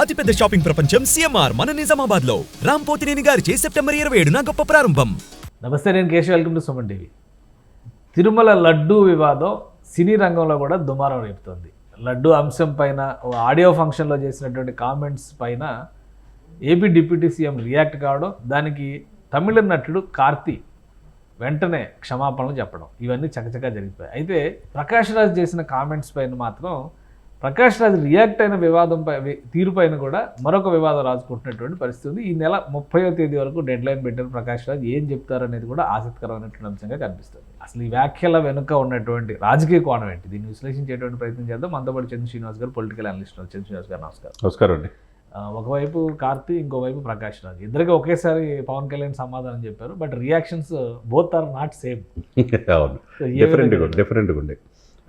అతిపెద్ద షాపింగ్ ప్రపంచం సిఎంఆర్ మన నిజామాబాద్లో రామ్ పోతినేని గారిచే సెప్టెంబర్ ఇరవై ఏడున గొప్ప ప్రారంభం. నమస్తే నేను Keshav. Welcome to Suman TV. Tirumala laddu వివాదం సినీ రంగంలో కూడా దుమారం రేపుతోంది. లడ్డు అంశం పైన ఓ ఆడియో ఫంక్షన్లో చేసినటువంటి కామెంట్స్ పైన ఏపీ డిప్యూటీ సీఎం రియాక్ట్ కావడం దానికి తమిళ నటుడు కార్తీ వెంటనే క్షమాపణలు చెప్పడం ఇవన్నీ చకచకా జరిగిపోయాయి. అయితే ప్రకాష్ రాజ్ చేసిన కామెంట్స్ పైన మాత్రం ప్రకాష్ రాజ్ రియాక్ట్ అయిన వివాదం పై వి- తీరు పైన కూడా మరొక వివాదం రాజుకుంటున్నటువంటి పరిస్థితి ఉంది. ఈ నెల ముప్పయో తేదీ వరకు డెడ్ లైన్ పెట్టిన ప్రకాష్ రాజ్ ఏం చెప్తారనేది కూడా ఆసక్తికరమైనటువంటి అంశంగా కనిపిస్తుంది. అసలు ఈ వ్యాఖ్యల వెనుక ఉన్నటువంటి రాజకీయ కోణం ఏంటి? దీన్ని విశ్లేషించేటువంటి ప్రయత్నం చేద్దాం. మనతో పాటు చంద్ర శ్రీనివాస్ గారు పొలిటికల్ అనలిస్ట్ ఉన్నారు. చంద్ర శ్రీనివాస్ గారు నమస్కారం. నమస్కారం అండి. ఒకవైపు కార్తీ ఇంకోవైపు ప్రకాష్ రాజ్. ఇద్దరికి ఒకేసారి పవన్ కళ్యాణ్ సమాధానం చెప్పారు but reactions both are not same డిఫరెంట్గా డిఫరెంట్గా ఉండే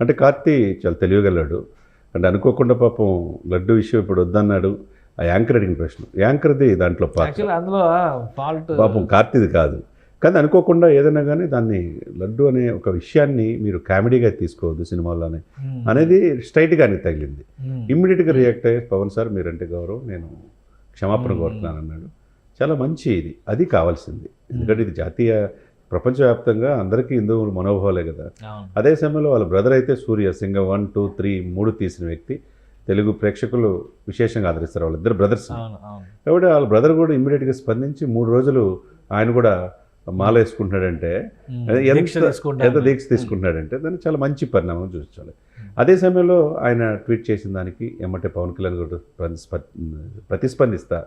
అంటే కార్తీ చాలా తెలియగలడు అంటే అనుకోకుండా పాపం లడ్డు విషయం ఇప్పుడు వద్దన్నాడు. ఆ యాంకరింగ్ ప్రశ్న. యాంకర్ది దాంట్లో అందులో ఫాల్ట్ పాపం కార్తీది కాదు. కానీ అనుకోకుండా ఏదైనా కానీ దాన్ని లడ్డు అనే ఒక విషయాన్ని మీరు కామెడీగా తీసుకోవద్దు సినిమాలోనే అనేది స్ట్రైట్గా ఆయనకి తగిలింది ఇమ్మీడియట్గా రియాక్ట్ అయ్యి పవన్ సార్. మీరంటే గౌరవం. నేను క్షమాపణ కోరుతున్నాను అన్నాడు చాలా మంచి ఇది. అది కావాల్సింది. ఎందుకంటే ఇది జాతీయ ప్రపంచవ్యాప్తంగా అందరికీ హిందువులు మనోభావాలే కదా. అదే సమయంలో వాళ్ళ బ్రదర్ అయితే Surya Singa one two three మూడు తీసిన వ్యక్తి. తెలుగు ప్రేక్షకులు విశేషంగా ఆదరిస్తారు వాళ్ళిద్దరు బ్రదర్స్. కాబట్టి వాళ్ళ బ్రదర్ కూడా ఇమ్మీడియట్గా స్పందించి మూడు రోజులు ఆయన కూడా మాల వేసుకుంటున్నాడంటే ఎంత దీక్ష తీసుకుంటున్నాడంటే దాన్ని చాలా మంచి పరిణామం చూపించాలి. అదే సమయంలో ఆయన ట్వీట్ చేసిన దానికి ఎమ్మటే పవన్ కళ్యాణ్ గారు ప్రతిస్ప- ప్రతిస్పందిస్తా.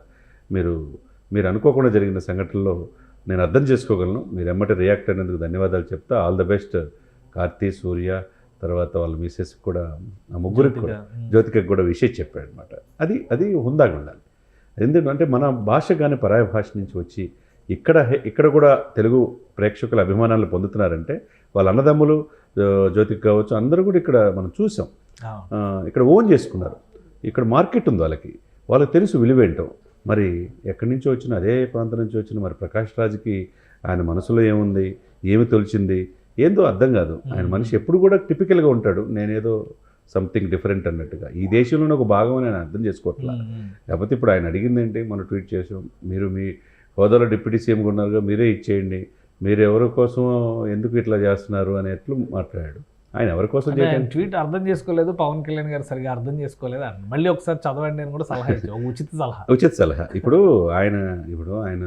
మీరు మీరు అనుకోకుండా జరిగిన సంఘటనలో నేను అర్థం చేసుకోగలను. మీరు ఎమ్మటే రియాక్ట్ అయినందుకు ధన్యవాదాలు చెప్తా. All the best. Karthi Suriya తర్వాత వాళ్ళ మిసెస్ కూడా ఆ ముగ్గురికి కూడా. జ్యోతికకి కూడా విషయం చెప్పాడు అనమాట అది అది హుందాగా ఉండాలి. ఎందుకంటే మన భాష కానీ పరాయ భాష నుంచి వచ్చి ఇక్కడ ఇక్కడ కూడా తెలుగు ప్రేక్షకుల అభిమానాలు పొందుతున్నారంటే వాళ్ళ అన్నదమ్ములు జ్యోతికి కావచ్చు అందరూ కూడా ఇక్కడ మనం చూసాం. ఇక్కడ ఓన్ చేసుకున్నారు. ఇక్కడ మార్కెట్ ఉంది వాళ్ళకి. వాళ్ళకి తెలుసు విలువేంటో. మరి ఎక్కడి నుంచో వచ్చిన అదే ప్రాంతం నుంచి వచ్చిన మరి ప్రకాష్ రాజ్కి ఆయన మనసులో ఏముంది? ఏమి తొలిచింది? ఏందో అర్థం కాదు. ఆయన మనిషి ఎప్పుడు కూడా టిపికల్గా ఉంటాడు. నేనేదో సంథింగ్ డిఫరెంట్ అన్నట్టుగా. ఈ దేశంలోనే ఒక భాగం అని ఆయన అర్థం చేసుకోవట్లా. లేకపోతే ఇప్పుడు ఆయన అడిగింది ఏంటి మనం ట్వీట్ చేసాం. మీరు మీ హోదాలో డిప్యూటీ సీఎంగా ఉన్నారుగా మీరే ఇచ్చేయండి. మీరు ఎవరి కోసం ఎందుకు ఇట్లా చేస్తున్నారు అనేట్లు మాట్లాడాడు. ఆయన ఎవరి కోసం ట్వీట్ అర్థం చేసుకోలేదు పవన్ కళ్యాణ్ గారు సరిగా అర్థం చేసుకోలేదు. అన్న మళ్ళీ ఒకసారి చదవండి అని కూడా సలహా ఇచ్చాను ఉచిత సలహా. ఉచిత సలహా. ఇప్పుడు ఆయన ఇప్పుడు ఆయన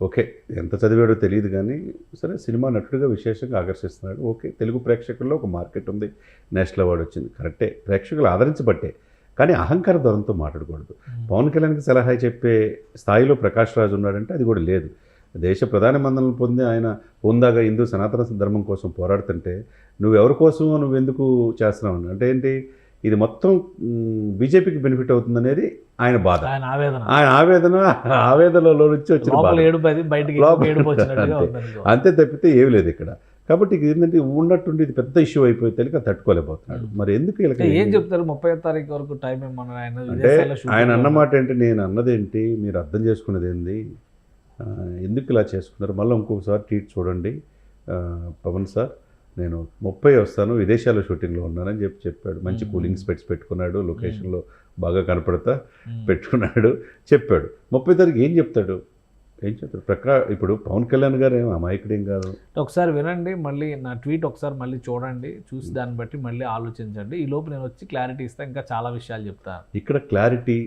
ఓకే ఎంత చదివాడో తెలియదు కానీ సరే సినిమా నటుడిగా విశేషంగా ఆకర్షిస్తున్నాడు. ఓకే తెలుగు ప్రేక్షకుల్లో ఒక మార్కెట్ ఉంది. నేషనల్ అవార్డు వచ్చింది. కరెక్టే. ప్రేక్షకులు ఆదరించబట్టే. కానీ అహంకార ధోరణితో మాట్లాడకూడదు. పవన్ కళ్యాణ్కి సలహా చెప్పే స్థాయిలో ప్రకాష్ రాజు ఉన్నాడంటే అది కూడా లేదు. దేశ ప్రధాన మందలను పొంది ఆయన హోందాగా హిందూ సనాతన ధర్మం కోసం పోరాడుతుంటే నువ్వు ఎవరి కోసమో నువ్వు ఎందుకు చేస్తున్నావు? అంటే ఏంటి? ఇది మొత్తం బీజేపీకి బెనిఫిట్ అవుతుందనేది ఆయన బాధ. ఆయన ఆవేదన. ఆయన ఆవేదన ఆవేదనలో నుంచి వచ్చిన అంతే. తప్పితే ఏమి లేదు ఇక్కడ. కాబట్టి ఇది ఏంటంటే ఉన్నట్టుండి ఇది పెద్ద ఇష్యూ అయిపోయి తెలియక తట్టుకోలేకపోతున్నాడు. మరి ఎందుకు ఏం చెప్తారు? ముప్పై తారీఖు వరకు టైం ఇమ్మన్నారు ఆయన అంటే ఆయన అన్నమాట ఏంటి? నేను అన్నదేంటి మీరు అర్థం చేసుకునేది ఏంది? ఆ, ఎందుకు ఇలా చేసుకున్నారు? మళ్ళీ ఇంకొకసారి ట్వీట్ చూడండి. పవన్ సార్ నేను ముప్పై వస్తాను విదేశాల్లో షూటింగ్లో ఉన్నానని చెప్పి చెప్పాడు. మంచి. కూలింగ్ స్పెట్స్ పెట్టుకున్నాడు లొకేషన్లో బాగా కనపడతా. పెట్టుకున్నాడు చెప్పాడు. ముప్పై తారీఖు ఏం చెప్తాడు? ఏం చెప్తాడు? ప్రకా ఇప్పుడు పవన్ కళ్యాణ్ గారు ఏం అమాయకుడేం కాదు. ఒకసారి వినండి మళ్ళీ నా ట్వీట్ ఒకసారి మళ్ళీ చూడండి చూసి దాన్ని బట్టి మళ్ళీ ఆలోచించండి. ఈ లోపు నేను వచ్చి క్లారిటీ ఇస్తా ఇంకా చాలా విషయాలు చెప్తాను ఇక్కడ క్లారిటీ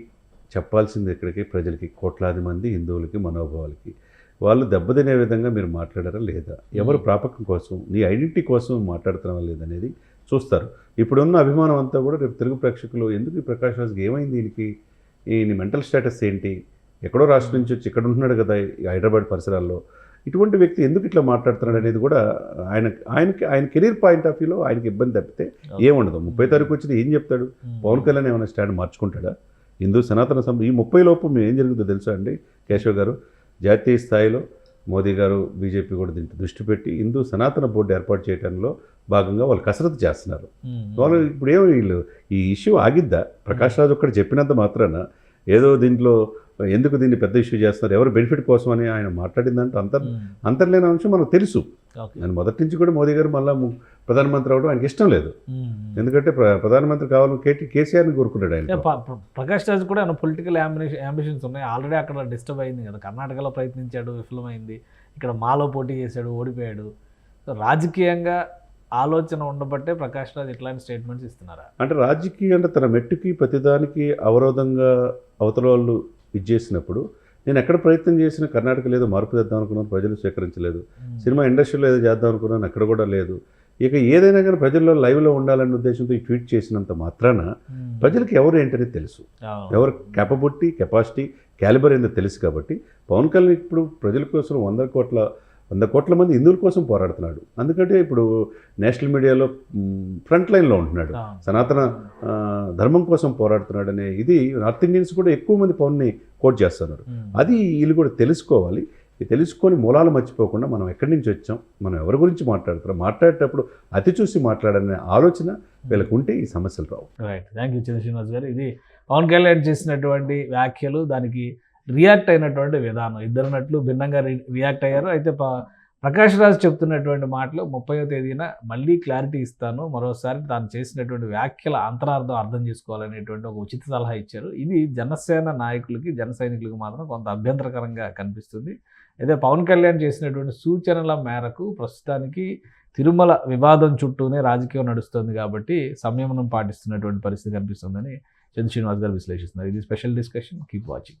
చెప్పాల్సింది ఇక్కడికి ప్రజలకి కోట్లాది మంది హిందువులకి మనోభావాలకి. వాళ్ళు దెబ్బతినే విధంగా మీరు మాట్లాడారా లేదా? ఎవరు ప్రాపకం కోసం నీ ఐడెంటిటీ కోసం మాట్లాడుతున్నావా లేదనేది చూస్తారు. ఇప్పుడున్న అభిమానం అంతా కూడా రేపు తెలుగు ప్రేక్షకులు ఎందుకు ఈ ప్రకాష్ రాజ్కి ఏమైంది దీనికి? ఈ మెంటల్ స్టేటస్ ఏంటి? ఎక్కడో రాష్ట్రం నుంచి వచ్చి ఇక్కడ ఉంటున్నాడు కదా హైదరాబాద్ పరిసరాల్లో. ఇటువంటి వ్యక్తి ఎందుకు ఇట్లా మాట్లాడుతున్నాడు అనేది కూడా ఆయన ఆయనకి ఆయన కెరీర్ పాయింట్ ఆఫ్ వ్యూలో ఆయనకి ఇబ్బంది తప్పితే ఏముండదు. ముప్పై తారీఖు వచ్చిన ఏం చెప్తాడు? పవన్ కళ్యాణ్ ఏమైనా స్టాండ్ మార్చుకుంటాడా? హిందూ సనాతన సం ఈ ముప్పై లోపు మేము ఏం జరుగుతుందో తెలుసా అండి? కేశవ్ గారు జాతీయ స్థాయిలో మోదీ గారు బీజేపీ కూడా దీంట్లో దృష్టి పెట్టి హిందూ సనాతన బోర్డు ఏర్పాటు చేయడంలో భాగంగా వాళ్ళు కసరత్తు చేస్తున్నారు. వాళ్ళు ఇప్పుడు ఏమో వీళ్ళు ఈ ఇష్యూ ఆగిద్దా? ప్రకాష్ రాజు ఒక్కడు చెప్పినంత మాత్రాన ఏదో దీంట్లో ఎందుకు దీన్ని పెద్ద ఇష్యూ చేస్తున్నారు? ఎవరు బెనిఫిట్ కోసం అని ఆయన మాట్లాడిందంటే అంతర్ అంతర్లేని అంశం మనకు తెలుసు. నేను మొదటి నుంచి కూడా మోదీ గారు మళ్ళీ ప్రధానమంత్రి అవడం ఆయనకి ఇష్టం లేదు. ఎందుకంటే ప్ర- ప్రధానమంత్రి కావాలని కేటీ కేసీఆర్ని కోరుకున్నాడు ఆయన. ప్రకాష్ రాజ్ కూడా పొలిటికల్ అంబిషన్స్ ఉన్నాయి? ఆల్రెడీ అక్కడ డిస్టర్బ్ అయింది కదా. కర్ణాటకలో ప్రయత్నించాడు విఫలమైంది. ఇక్కడ మాలో పోటీ చేశాడు ఓడిపోయాడు. రాజకీయంగా ఆలోచన ఉండబట్టే ప్రకాష్ రాజ్ ఇట్లాంటి స్టేట్మెంట్స్ ఇస్తున్నారా? అంటే రాజకీయంగా తన మెట్టుకి ప్రతిదానికి అవరోధంగా అవతల వాళ్ళు ఇచ్చేసినప్పుడు నేను ఎక్కడ ప్రయత్నం చేసినా కర్ణాటకలో ఏదో మార్పు తెద్దాం అనుకున్నాను ప్రజలు స్వీకరించలేదు. సినిమా ఇండస్ట్రీలో ఏదో చేద్దాం అనుకున్నాను అక్కడ కూడా లేదు. ఇక ఏదైనా కానీ ప్రజల్లో లైవ్లో ఉండాలనే ఉద్దేశంతో ఈ ట్వీట్ చేసినంత మాత్రాన ప్రజలకు ఎవరు ఏంటనేది తెలుసు. ఎవరు క్యాపబిలిటీ కెపాసిటీ క్యాలిబర్ ఏందో తెలుసు కాబట్టి పవన్ కళ్యాణ్ ఇప్పుడు ప్రజల కోసం వంద కోట్ల వంద కోట్ల మంది హిందువుల కోసం పోరాడుతున్నాడు. అందుకంటే ఇప్పుడు నేషనల్ మీడియాలో ఫ్రంట్ లైన్లో ఉంటున్నాడు. సనాతన ధర్మం కోసం పోరాడుతున్నాడు అనే ఇది నార్త్ ఇండియన్స్ కూడా ఎక్కువ మంది పవన్ని కోట్ చేస్తున్నారు. అది వీళ్ళు కూడా తెలుసుకోవాలి. తెలుసుకొని మూలాలు మర్చిపోకుండా మనం ఎక్కడి నుంచి వచ్చాం మనం ఎవరి గురించి మాట్లాడుతున్నాం మాట్లాడేటప్పుడు అతి చూసి మాట్లాడనే ఆలోచన వీళ్ళకు ఉంటే ఈ సమస్యలు రావు. రైట్ థ్యాంక్ యూ చంద్రశ్రీనివాస్ గారు. ఇది పవన్ కళ్యాణ్ చేసినటువంటి వ్యాఖ్యలు దానికి రియాక్ట్ అయినటువంటి విధానం. ఇద్దరు నట్లు భిన్నంగా రియాక్ట్ అయ్యారు. అయితే ప్రకాష్ రాజ్ చెప్తున్నటువంటి మాటలు ముప్పయో తేదీన మళ్ళీ క్లారిటీ ఇస్తాను. మరోసారి తాను చేసినటువంటి వ్యాఖ్యల అంతరార్థం అర్థం చేసుకోవాలనేటువంటి ఒక ఉచిత సలహా ఇచ్చారు. ఇది జనసేన నాయకులకి జన సైనికులకు మాత్రం కొంత అభ్యంతరకరంగా కనిపిస్తుంది. అయితే పవన్ కళ్యాణ్ చేసినటువంటి సూచనల మేరకు ప్రస్తుతానికి తిరుమల వివాదం చుట్టూనే రాజకీయం నడుస్తుంది కాబట్టి సంయమనం పాటిస్తున్నటువంటి పరిస్థితి కనిపిస్తుందని చంద్ర శ్రీనివాస్ గారు విశ్లేషిస్తున్నారు. ఇది special discussion. Keep watching.